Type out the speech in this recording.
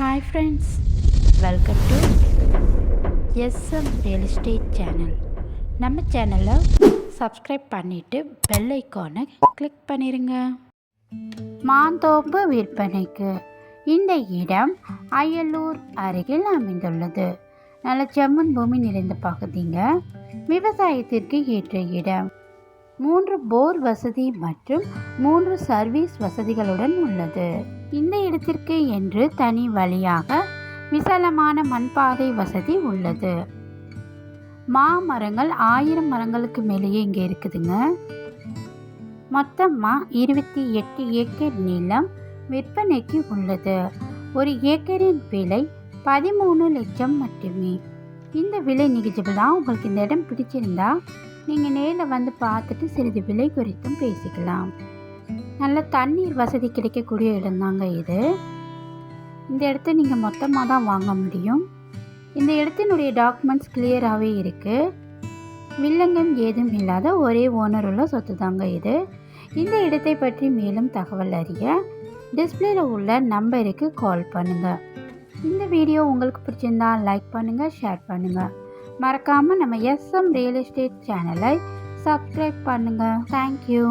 Hi friends welcome to S M real estate channel நம்ம சேனலை subscribe பண்ணிவிட்டு bell ஐக்கானை கிளிக் பண்ணிடுங்க மாந்தோப்பு விற்பனைக்கு இந்த இடம் அயலூர் அருகில் அமைந்துள்ளது. நல்ல செம்மண் பூமி நிறைந்த பகுதிங்க. விவசாயத்திற்கு ஏற்ற இடம். மூன்று போர் வசதி மற்றும் மூன்று சர்வீஸ் வசதிகளுடன் உள்ளது. இந்த இடத்திற்கு என்று தனி வழியாக விசாலமான மண்பாதை வசதி உள்ளது. மாமரங்கள் ஆயிரம் மரங்களுக்கு மேலேயே இங்கே இருக்குதுங்க. மொத்தமாக இருபத்தி எட்டு ஏக்கர் நிலம் விற்பனைக்கு உள்ளது. ஒரு ஏக்கரின் விலை பதிமூணு லட்சம் மட்டுமே. இந்த விலை நிகழ்ச்சிகள் தான் உங்களுக்கு இந்த இடம் பிடிச்சிருந்தா நீங்கள் நேரில் வந்து பார்த்துட்டு சிறிது விலை குறித்தும் பேசிக்கலாம். நல்ல தண்ணீர் வசதி கிடைக்கக்கூடிய இடம்தாங்க இது. இந்த இடத்த நீங்கள் மொத்தமாக தான் வாங்க முடியும். இந்த இடத்தினுடைய டாக்குமெண்ட்ஸ் கிளியராகவே இருக்குது வில்லங்கம் ஏதும் இல்லாத ஒரே ஓனர் உள்ள சொத்து தாங்க இது. இந்த இடத்தை பற்றி மேலும் தகவல் அறிய டிஸ்பிளேல உள்ள நம்பருக்கு கால் பண்ணுங்கள் இந்த வீடியோ உங்களுக்கு பிடிச்சிருந்தா லைக் பண்ணுங்கள் ஷேர் பண்ணுங்கள் மறக்காமல் நம்ம எஸ்எம் ரியல் எஸ்டேட் சேனலை சப்ஸ்கிரைப் பண்ணுங்கள் தேங்க்யூ